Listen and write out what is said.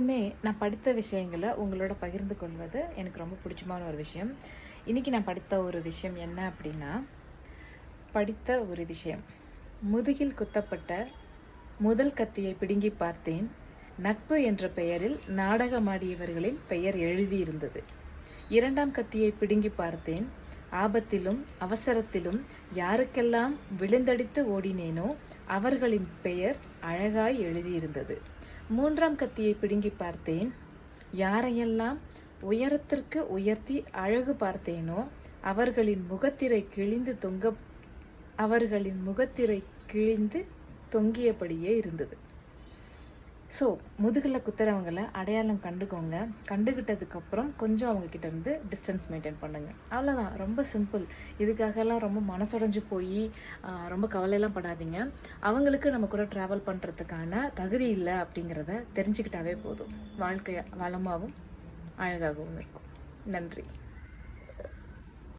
எப்போவுமே நான் படித்த விஷயங்களை உங்களோட பகிர்ந்து கொள்வது எனக்கு ரொம்ப பிடிச்சமான ஒரு விஷயம். இன்றைக்கி நான் படித்த ஒரு விஷயம் என்ன அப்படின்னா படித்த ஒரு விஷயம். முதுகில் குத்தப்பட்ட முதல் கத்தியை பிடுங்கி பார்த்தேன். நட்பு என்ற பெயரில் நாடகமாடியவர்களின் பெயர் எழுதியிருந்தது. இரண்டாம் கத்தியை பிடுங்கி பார்த்தேன். ஆபத்திலும் அவசரத்திலும் யாருக்கெல்லாம் விழுந்தடித்து ஓடினேனோ அவர்களின் பெயர் அழகாய் எழுதியிருந்தது. மூன்றாம் கத்தியை பிடுங்கி பார்த்தேன். யாரையெல்லாம் உயரத்திற்கு உயர்த்தி அழகு பார்த்தேனோ அவர்களின் முகத்திரை கிழிந்து தொங்க அவர்களின் முகத்திரை கிழிந்து தொங்கியபடியே இருந்தது. ஸோ முதுகில் குத்துறவங்களை அடையாளம் கண்டுக்கோங்க. கண்டுக்கிட்டதுக்கப்புறம் கொஞ்சம் அவங்கக்கிட்ட இருந்து டிஸ்டன்ஸ் மெயின்டைன் பண்ணுங்க. அவ்வளோதான் ரொம்ப சிம்பிள் இதுக்காகலாம் ரொம்ப மனசடைஞ்சு போய் ரொம்ப கவலையெல்லாம் படாதீங்க. அவங்களுக்கு நம்ம கூட ட்ராவல் பண்ணுறதுக்கான தகுதி இல்லை அப்படிங்கிறத தெரிஞ்சுக்கிட்டாவே போதும். வாழ்க்கை வளமாகவும் அழகாகவும் இருக்கும். நன்றி.